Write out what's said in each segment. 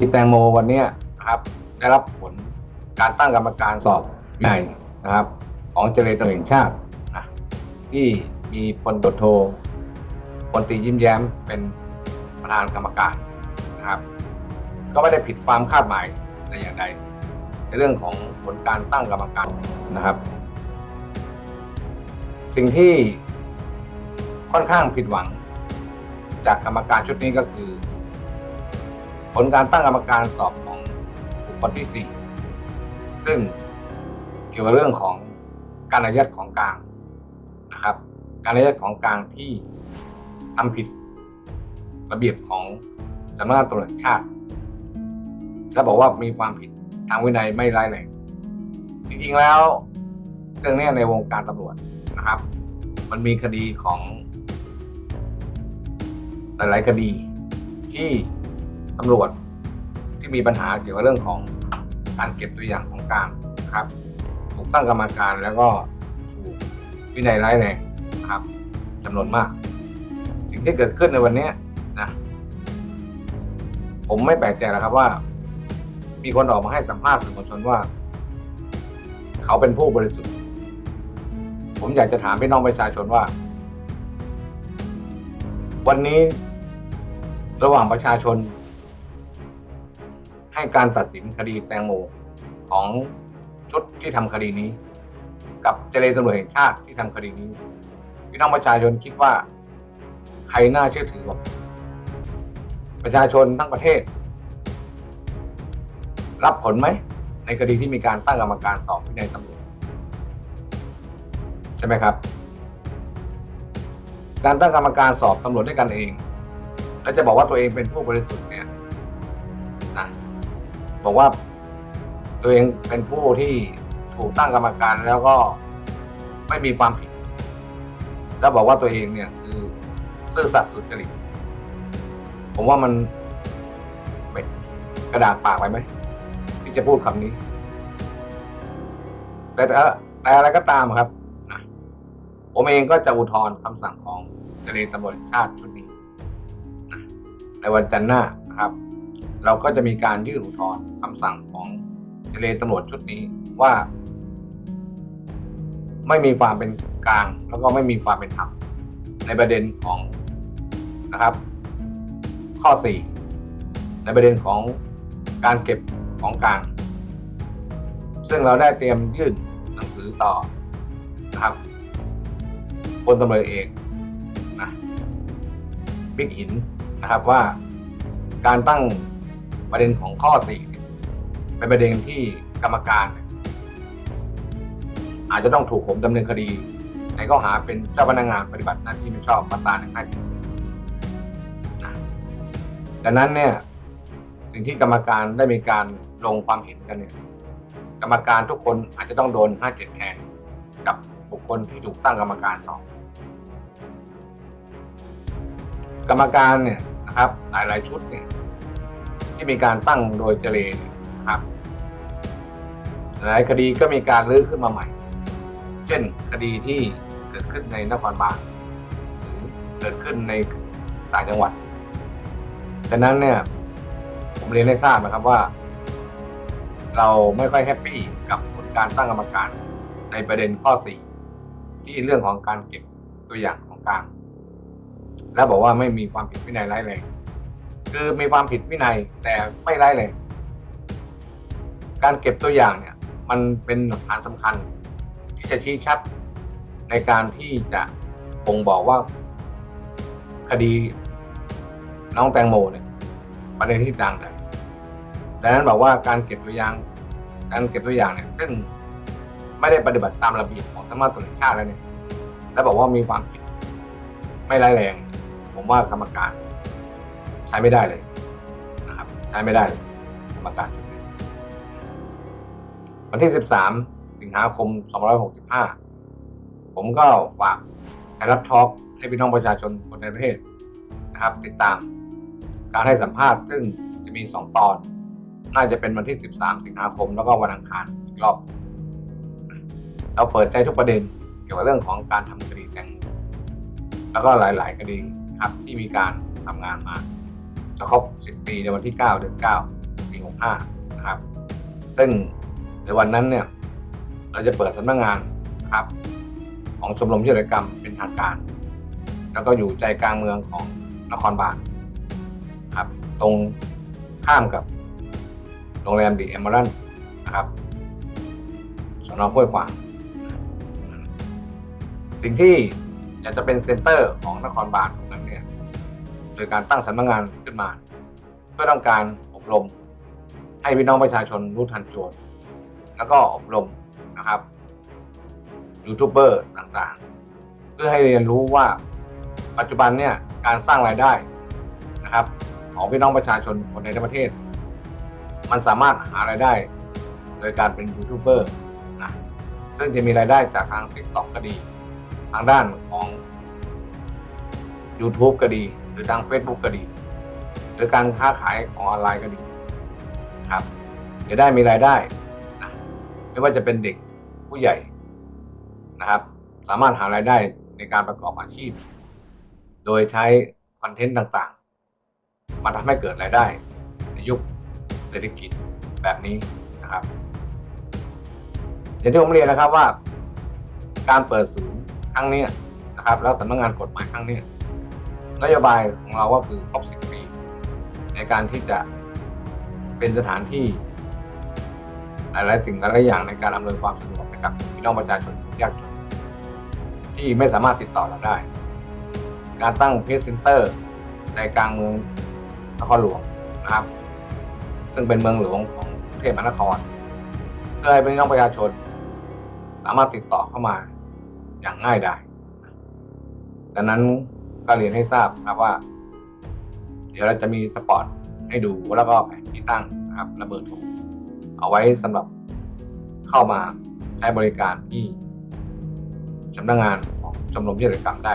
ที่แตงโมวันเนี้ยนะครับ ได้รับผลการตั้งกรรมการสอบวินัยนะครับ ของเจรตำรวจแห่งชาตินะที่มีพลตำรวจโทพลตรียิ้มแย้มเป็นประธานกรรมการนะครับ ก็ไม่ได้ผิดความคาดหมายแต่อย่างใดในเรื่องของผลการตั้งกรรมการนะครับ สิ่งที่ค่อนข้างผิดหวังจากกรรมการชุดนี้ก็คือ ผลการตั้งกรรมการสอบของบุคคลที่ 4 ซึ่งเกี่ยวกับเรื่องของการอายัดของกลางนะครับ การอายัดของกลางที่ทำผิดระเบียบของสำนักงานตำรวจชาติ และบอกว่ามีความผิดทางวินัยไม่ร้ายแรงจริงๆแล้วเรื่องนี้ในวงการตำรวจนะครับ มันมีคดีของหลายๆคดีที่ ตำรวจที่มีปัญหาเกี่ยวกับเรื่องของการเก็บตัวอย่างของกลางนะครับถูกตั้งกรรมการแล้วก็ถูกวินัยร้ายแรงนะครับจำนวนมาก สิ่งที่เกิดขึ้นในวันนี้นะผมไม่แปลกใจแล้วครับว่า มีคนออกมาให้สัมภาษณ์สื่อมวลชนว่า เขาเป็นผู้บริสุทธิ์ ผมอยากจะถามพี่น้องประชาชนว่า วันนี้ระหว่างประชาชน ให้การตัดสินคดีแตงโมของชุดที่ทำคดีนี้ กับเจรตำรวจแห่งชาติที่ทำคดีนี้พี่น้องประชาชนคิดว่า ใครน่าเชื่อถือกว่าประชาชนทั้งประเทศ รับผลไหม ในคดีที่มีการตั้งกรรมการสอบวินัยตำรวจใช่ไหมครับ การตั้งกรรมการสอบตำรวจด้วยกันเอง แล้วจะบอกว่าตัวเองเป็นผู้บริสุทธิ์เนี่ย บอกว่า ตัวเองเป็นผู้ที่ถูกตั้งกรรมการแล้วก็ไม่มีความผิด แล้วบอกว่าตัวเองเนี่ย คือซื่อสัตย์สุจริตผมว่ามันกระดากปากไปไหมที่จะพูดคำนี้ แต่แต่อะไรก็ตามครับนะผมเองก็จะอุทธรณ์คำสั่งของเจรตำรวจชาติชุดนี้นะในวันจันทร์หน้านะครับ เราก็จะมีการยื่นอุทธรณ์คำสั่งของเจรตำรวจชุดนี้ว่า ไม่มีความเป็นกลาง แล้วก็ไม่มีความเป็นธรรมในประเด็นของนะครับ ข้อ 4 ในประเด็นของการเก็บของกลาง ซึ่งเราได้เตรียมยื่นหนังสือต่อนะครับพลตำรวจเอกนะบิ๊กหินนะครับว่าการตั้ง ประเด็นของข้อ4เนี่เป็นประเด็นที่กรรมการ อาจจะต้องถูกผมดำเนินคดี ในข้อหาเป็นเจ้าพนักงานปฏิบัติหน้าที่ไม่ชอบมาตราหนึ่งห้าเจ็ดดังนั้นเนี่ยสิ่งที่กรรมการได้มีการลงความเห็นกันเนี่ยกรรมการทุกคนอาจจะต้องโดน 57 แทน กับบุคคลที่ถูกตั้งกรรมการสอบกรรมการเนี่ยนะครับหลาย ๆ ชุดเนี่ย ที่มีการตั้งโดยเจเลนะครับหลายคดีก็มีการรื้อขึ้นมาใหม่ เช่นคดีที่เกิดขึ้นในนครบาลหรือเกิดขึ้นในต่างจังหวัดดังนั้นเนี่ยผมเรียนให้ทราบนะครับว่า เราไม่ค่อยแฮปปี้กับผลการตั้งกรรมการในประเด็นข้อ 4 ที่เรื่องของการเก็บตัวอย่างของกลางและบอกว่าไม่มีความผิดวินัยร้ายแรง คือมีความผิดวินัยแต่ไม่ร้ายแรงการเก็บตัวอย่างเนี่ย มันเป็นหลักฐานสำคัญ ที่จะชี้ชัดในการที่จะบ่งบอกว่า คดีน้องแตงโมเนี่ยประเด็นที่ดังเลยดังนั้นบอกว่าการเก็บตัวอย่างการเก็บตัวอย่างเนี่ยซึ่งไม่ได้ปฏิบัติตามระเบียบของสำนักงานตำรวจแห่งชาติแล้วเนี่ย และบอกว่ามีความผิด ไม่ร้ายแรง ผมว่ากรรมการ ใช้ไม่ได้เลยนะครับใช้ไม่ได้เลยกรรมการชุดนี้วันที่ 13 สิงหาคม 2565 ผมก็ฝากไทยรัฐทอล์กให้พี่น้องประชาชนคนในประเทศนะครับ ติดตามการให้สัมภาษณ์ซึ่งจะมี 2 ตอน น่าจะเป็นวันที่ 13 สิงหาคม แล้วก็วันอังคารอีกรอบ เราเปิดใจทุกประเด็นเกี่ยวกับเรื่องของการทำคดีแตงแล้วก็หลาย ๆ คดีครับที่มีการทำงานมา จะครบ 10 ปีในวันที่ 9 เดือน9ปี65นะครับ ซึ่งในวันนั้นเนี่ยเราจะเปิดสำนักงานนะครับ ของชมรมวิทยกรรมเป็นทางการ แล้วก็อยู่ใจกลางเมืองของนครบาลครับ ตรงข้ามกับโรงแรมดีเอมเมอรันนะครับสนห้วยขวางสิ่งที่อยากจะเป็นเซ็นเตอร์ของนครบาลตรงนั้น ดยการตั้งสำนักงานขึ้นมา เพื่อต้องการอบรม ให้พี่น้องประชาชนรู้ทันโจทย์แล้วก็อบรมนะครับยูทูบเบอร์ต่างๆ เพื่อให้เรียนรู้ว่าปัจจุบันเนี่ยการสร้างรายได้นะครับ ของพี่น้องประชาชนคนในประเทศ มันสามารถหารายได้ โดยการเป็นยูทูบเบอร์นะซึ่งจะมีรายได้จากทาง t ิ k t o k ก็ดี ทางด้านของ YouTube ก็ดี รือทาง Facebook ก็ดี หรือการค้าขายของออนไลน์ก็ดีครับจะได้มีรายได้นะไม่ว่าจะเป็นเด็กผู้ใหญ่นะครับ สามารถหารายได้ในการประกอบอาชีพ โดยใช้คอนเทนต์ต่างๆ มาทำให้เกิดรายได้ ในยุคเศรษฐกิจแบบนี้นะครับอย่างที่ผมเรียนนะครับว่า การเปิดศูนย์ครั้งนี้นะครับ แล้วสำนักงานกฎหมายครั้งนี้ นโยบายของเราก็คือครบ 10 ปี ในการที่จะเป็นสถานที่หลายๆสิ่งหลายๆอย่างในการอำนวยความสะดวกให้กับพี่น้องประชาชนยากจนที่ไม่สามารถติดต่อเราได้ การตั้งเพจเซ็นเตอร์ในกลางเมืองนครหลวงนะครับ ซึ่งเป็นเมืองหลวงของกรุงเทพมหานครเพื่อให้พี่น้องประชาชน สามารถติดต่อเข้ามาอย่างง่ายไดายดังนั้น ก็เรียนให้ทราบนะครับว่า เดี๋ยวเราจะมีสปอร์ตให้ดูแล้วก็แผนที่ตั้งนะครับ ระเบิดโทรเอาไว้สำหรับเข้ามาใช้บริการที่สำนักงานของชมรมวิทยกรรมได้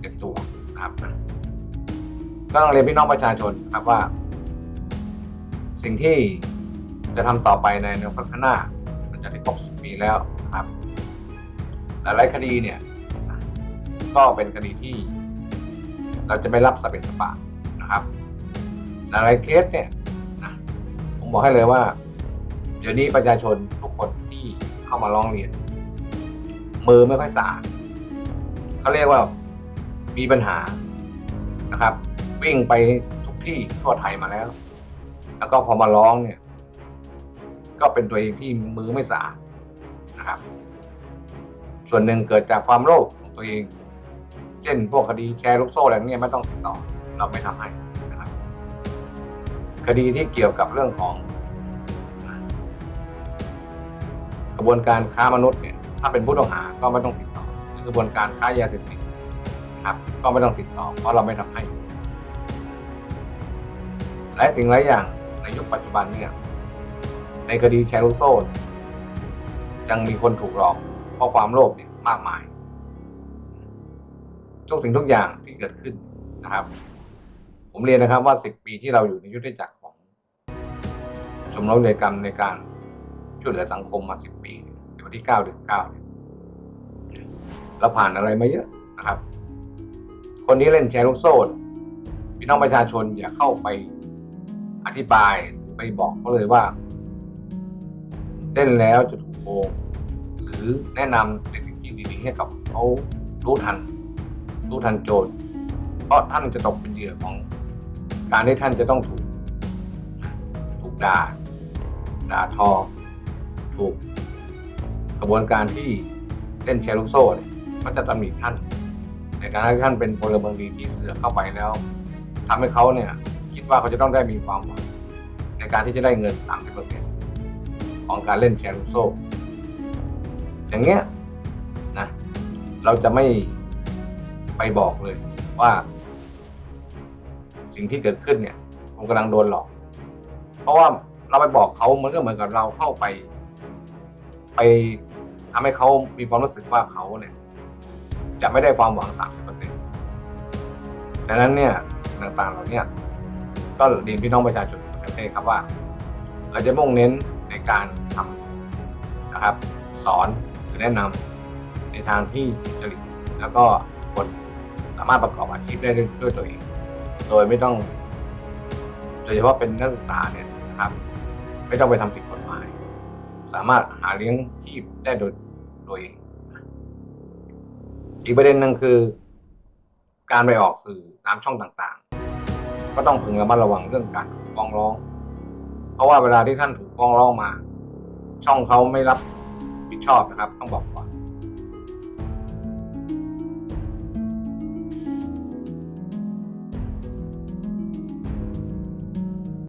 เต็มตัวนะครับก็ต้องเรียนพี่น้องประชาชนนะครับว่า สิ่งที่จะทำต่อไปในอนาคตข้าหน้ามันจะได้ครบสิบปีแล้วนะครับหลายๆคดีเนี่ย ก็เป็นคดีที่ เราจะไม่รับสเปนสปะนะครับหลายเคสเนี่ยนะผมบอกให้เลยว่า เดี๋ยวนี้ประชาชนทุกคนที่เข้ามาร้องเรียน มือไม่ค่อยสะอาดเขาเรียกว่ามีปัญหานะครับ วิ่งไปทุกที่ทั่วไทยมาแล้ว แล้วก็พอมาร้องเนี่ย ก็เป็นตัวเองที่มือไม่สะอาดนะครับ ส่วนหนึ่งเกิดจากความโลภของตัวเอง เช่น พวกคดีแชร์ลูกโซ่อะไรเนี้ยไม่ต้องติดต่อ เราไม่ทำให้นะครับ คดีที่เกี่ยวกับเรื่องของกระบวนการค้ามนุษย์เนี่ย ถ้าเป็นผู้ต้องหาก็ไม่ต้องติดต่อกระบวนการค้ายาเสพติดครับ ก็ไม่ต้องติดต่อ เพราะเราไม่ทำให้ หลายสิ่งหลายอย่างในยุคปัจจุบันเนี่ย ในคดีแชร์ลูกโซ่ยังมีคนถูกหลอกเพราะความโลภเนี่ยมากมาย ทุกสิ่งทุกอย่างที่เกิดขึ้นนะครับ ผมเรียนนะครับว่าสิบปีที่เราอยู่ในยุทธจักรของชมรมกิจกรรมในการช่วยเหลือสังคมมาสิบปีเนี่ยในวันที่เก้าเดือนเก้าเนี่ยเราผ่านอะไรมาเยอะนะครับ คนที่เล่นแชร์ลูกโซ่พี่น้องประชาชนอย่าเข้าไปอธิบายไปบอกเขาเลยว่า เล่นแล้วจะถูกโกงหรือแนะนำในสิ่งที่ดีๆให้กับเขารู้ทัน รู้ทันโจร เพราะท่านจะตกเป็นเหยื่อของ การที่ท่านจะต้องถูก ถูกด่าด่าทอ ถูกกระบวนการที่เล่นแชร์ลูกโซ่เนี่ยก็จะตำหนิท่าน ในฐานะที่ท่านเป็นพลเมืองดีที่เสือเข้าไปแล้วทำให้เขาเนี่ย คิดว่าเขาจะต้องได้มีความหวังในการที่จะได้เงิน 30%ของการเล่นแชร์ลูกโซ่ อย่างเงี้ยนะเราจะไม่ ไปบอกเลยว่า สิ่งที่เกิดขึ้นเนี่ยผมกำลังโดนหลอก เพราะว่าเราไปบอกเขามันก็เหมือนกับเราเข้าไป ไปทำให้เขามีความรู้สึกว่าเขาเนี่ย จะไม่ได้ความหวัง 30%ดังนั้นเนี่ยต่างๆเหล่าเนี้ก็เรียนพี่น้องประชาชนในประเทศครับว่า เราจะมุ่งเน้นในการทำนะครับ สอนหรือแนะนำในทางที่สุจริตแล้วก็คน สามารถประกอบอาชีพได้ด้วยตัวเอง โดยไม่ต้อง โดยเฉพาะเป็นนักศึกษาเนี่ยนะครับ ไม่ต้องไปทำผิดกฎหมาย สามารถหาเลี้ยงชีพได้โดยโดยเอง อีกประเด็นหนึ่งคือ การไปออกสื่อตามช่องต่างๆ ก็ต้องพึงระมัดระวังเรื่องการถูกฟ้องร้อง เพราะว่าเวลาที่ท่านถูกฟ้องร้องมา ช่องเขาไม่รับผิดชอบนะครับ ต้องบอกก่อน